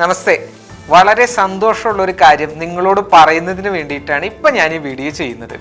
നമസ്തേ. വളരെ സന്തോഷമുള്ള ഒരു കാര്യം നിങ്ങളോട് പറയുന്നതിന് വേണ്ടിയിട്ടാണ് ഇപ്പൊ ഞാൻ ഈ വീഡിയോ ചെയ്യുന്നത്.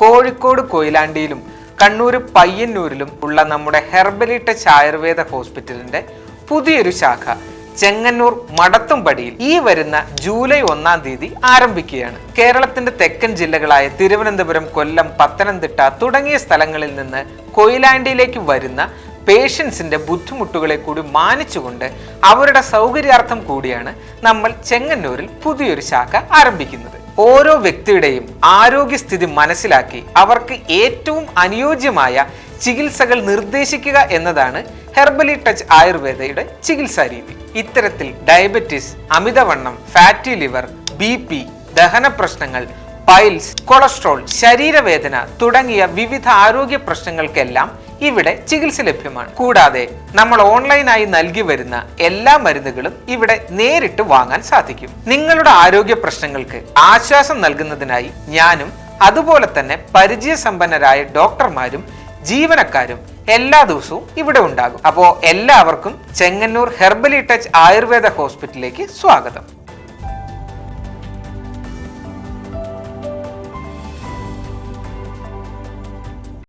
കോഴിക്കോട് കൊയിലാണ്ടിയിലും കണ്ണൂർ പയ്യന്നൂരിലും ഉള്ള നമ്മുടെ ഹെർബലിട്ട ചായർവേദ ഹോസ്പിറ്റലിന്റെ പുതിയൊരു ശാഖ. ചെങ്ങന്നൂർ മടത്തുംപടിയിൽ ഈ വരുന്ന ജൂലൈ ഒന്നാം തീയതി ആരംഭിക്കുകയാണ്. കേരളത്തിന്റെ തെക്കൻ ജില്ലകളായ തിരുവനന്തപുരം കൊല്ലം പത്തനംതിട്ട തുടങ്ങിയ സ്ഥലങ്ങളിൽ നിന്ന് കൊയിലാണ്ടിയിലേക്ക് വരുന്ന പേഷ്യൻസിന്റെ ബുദ്ധിമുട്ടുകളെ കൂടി മാനിച്ചുകൊണ്ട് അവരുടെ സൗകര്യാർത്ഥം കൂടിയാണ് നമ്മൾ ചെങ്ങന്നൂരിൽ പുതിയൊരു ശാഖ ആരംഭിക്കുന്നത്. ഓരോ വ്യക്തിയുടെയും ആരോഗ്യസ്ഥിതി മനസ്സിലാക്കി അവർക്ക് ഏറ്റവും അനുയോജ്യമായ ചികിത്സകൾ നിർദ്ദേശിക്കുക എന്നതാണ് ഹെർബലി ടച്ച് ആയുർവേദയുടെ ചികിത്സാ രീതി. ഇത്തരത്തിൽ ഡയബറ്റിസ് അമിതവണ്ണം ഫാറ്റി ലിവർ ബി പി ദഹന പ്രശ്നങ്ങൾ പൈൽസ് കൊളസ്ട്രോൾ ശരീരവേദന തുടങ്ങിയ വിവിധ ആരോഗ്യ പ്രശ്നങ്ങൾക്കെല്ലാം ഇവിടെ ചികിത്സ ലഭ്യമാണ്. കൂടാതെ നമ്മൾ ഓൺലൈനായി നൽകി വരുന്ന എല്ലാ മരുന്നുകളും ഇവിടെ നേരിട്ട് വാങ്ങാൻ സാധിക്കും. നിങ്ങളുടെ ആരോഗ്യ പ്രശ്നങ്ങൾക്ക് ആശ്വാസം നൽകുന്നതിനായി ഞാനും അതുപോലെ തന്നെ പരിചയസമ്പന്നരായ ഡോക്ടർമാരും ജീവനക്കാരും എല്ലാ ദിവസവും ഇവിടെ ഉണ്ടാകും. അപ്പോൾ എല്ലാവർക്കും ചെങ്ങന്നൂർ ഹെർബലി ടച്ച് ആയുർവേദ ഹോസ്പിറ്റലിലേക്ക് സ്വാഗതം.